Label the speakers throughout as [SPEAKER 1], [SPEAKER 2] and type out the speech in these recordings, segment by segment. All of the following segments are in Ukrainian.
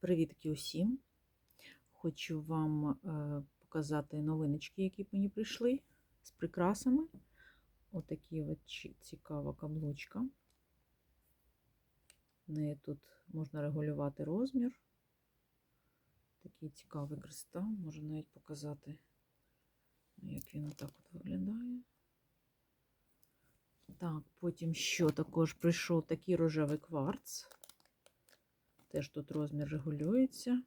[SPEAKER 1] Привітки усім! Хочу вам е, показати новиночки, які мені прийшли з прикрасами. Отакі от цікава каблучка. В неї тут можна регулювати розмір. Такий цікавий кристал. Можу навіть показати, як він отак от виглядає. Так, потім що також прийшов такий рожевий кварц. Теж тут розмір регулюється.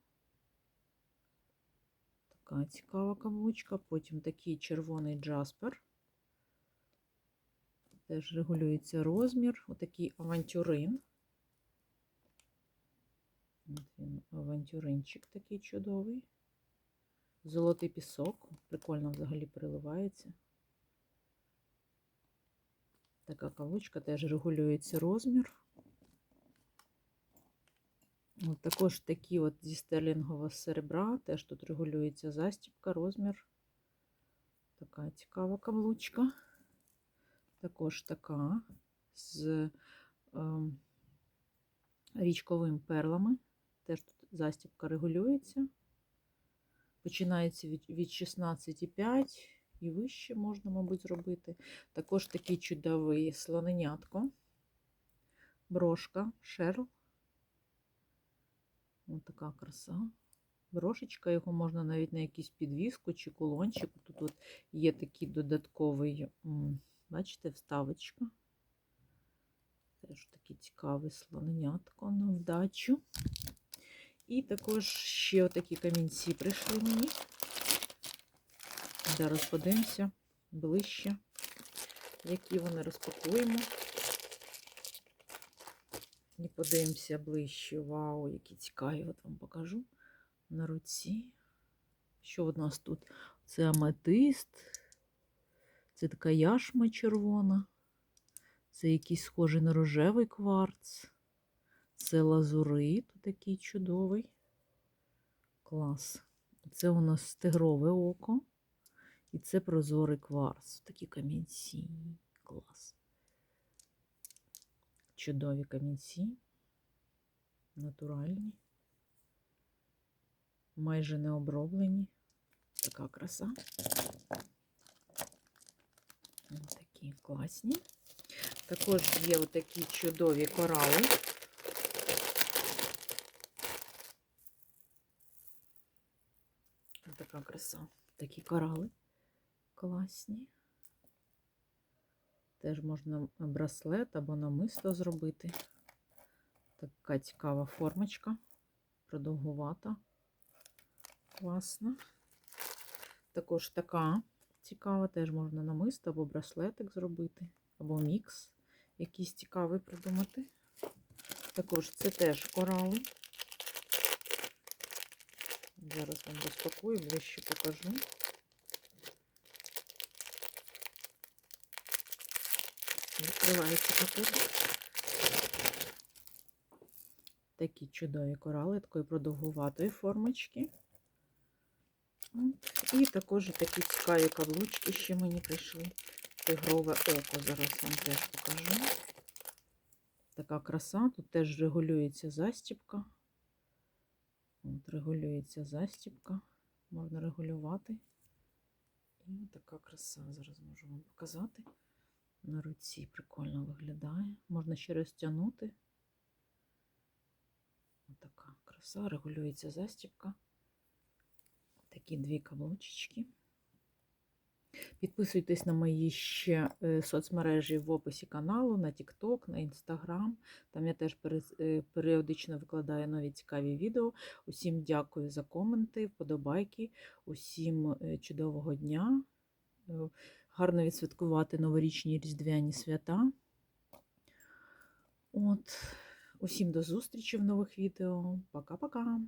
[SPEAKER 1] Така цікава каблучка. Потім такий червоний джаспер. Теж регулюється розмір. Отакий авантюрин. Він, авантюринчик такий чудовий. Золотий пісок. Прикольно взагалі переливається. Така каблучка теж регулюється розмір. Також такі от зі стерлінгового серебра, теж тут регулюється застібка, розмір. Така цікава каблучка. Також така з е, річковими перлами. Теж тут застібка регулюється. Починається від, від 16,5 і вище можна, мабуть, зробити. Також такий чудовий слоненятко, брошка, шерл. Ось така краса. Брошечка, його можна навіть на якусь підвіску чи кулончик. Тут от є такий додатковий, бачите, вставочка. Теж такий цікавий слоненятко на вдачу. І також ще отакі камінці прийшли мені. Зараз подивимося ближче, які вони розпакуємо. І подивимося ближче. Вау, які цікаві, от вам покажу на руці. Що у нас тут? Це аметист, це така яшма червона, це якийсь схожий на рожевий кварц, це лазурит такий чудовий. Клас. Це у нас тигрове око. І це прозорий кварц. Такі камінці. Чудові камінці. Натуральні. Майже не оброблені. Така краса. Такі класні. Також є отакі чудові корали. Ось така краса. Такі корали класні. Теж можна браслет або намисто зробити. Така цікава формочка, продовгувата, класна. Також така цікава, теж можна намисто або браслетик зробити, або мікс якийсь цікавий придумати. Також це теж корали. Зараз вам розпакую, ближче покажу. Відкривається пакетик. Такі чудові корали, такої продовгуватої формочки. І також такі цікаві каблучки ще мені прийшли. Тигрове око. Зараз вам теж покажу. Така краса. Тут теж регулюється застіпка. От, регулюється застіпка. Можна регулювати. І така краса. Зараз можу вам показати. На руці прикольно виглядає. Можна ще розтягнути. Така краса, регулюється застібка. Такі дві каблучечки. Підписуйтесь на мої ще е, соцмережі в описі каналу, на TikTok, на Instagram. Там я теж е, періодично викладаю нові цікаві відео. Усім дякую за коменти, вподобайки, усім е, чудового дня. Гарно відсвяткувати новорічні різдвяні свята. От. Усім до зустрічі в нових відео. Пока-пока!